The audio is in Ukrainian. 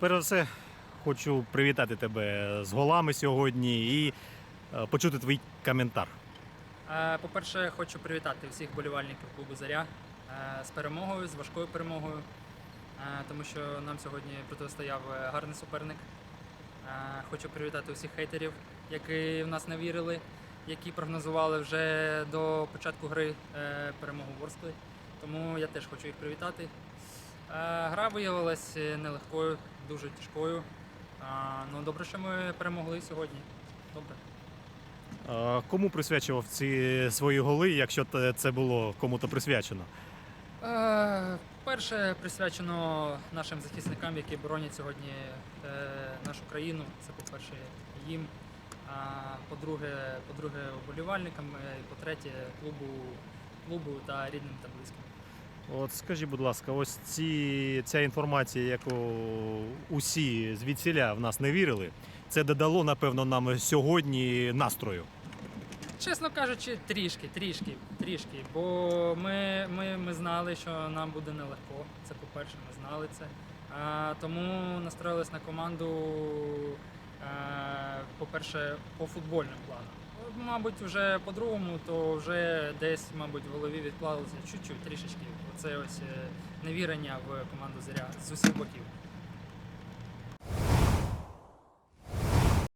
перш за все, хочу привітати тебе з голами сьогодні і е, почути твій коментар. Е, По-перше, хочу привітати всіх болівальників клубу Заря е, з перемогою, з важкою перемогою, тому що нам сьогодні протистояв гарний суперник. Хочу привітати усіх хейтерів, які в нас не вірили, які прогнозували вже до початку гри перемогу Ворскли. Тому я теж хочу їх привітати. Е, Гра виявилась е, нелегкою, дуже тяжкою. Ну, добре, що ми перемогли сьогодні. Добре. Кому присвячував ці свої голи, якщо це було кому-то присвячено? Е, Перше присвячено нашим захисникам, які боронять сьогодні нашу країну. Це по-перше їм. По-друге, по-друге, вболівальникам, і по-третє, клубу, клубу та рідним та близьким. От скажи, будь ласка, ось ці, ця інформація, яку усі звідсіля в нас не вірили, це додало, напевно, нам сьогодні настрою. Чесно кажучи, трішки, трішки, трішки. Бо ми, ми, ми знали, що нам буде нелегко. Це по-перше, ми знали це. А, тому настроїлись на команду, а, по-перше, по футбольним планам. Мабуть, вже по-другому, то вже десь, мабуть, в голові відклалося чуть-чуть, трішечки. Оце ось е, невірення в команду Заря з усіх боків.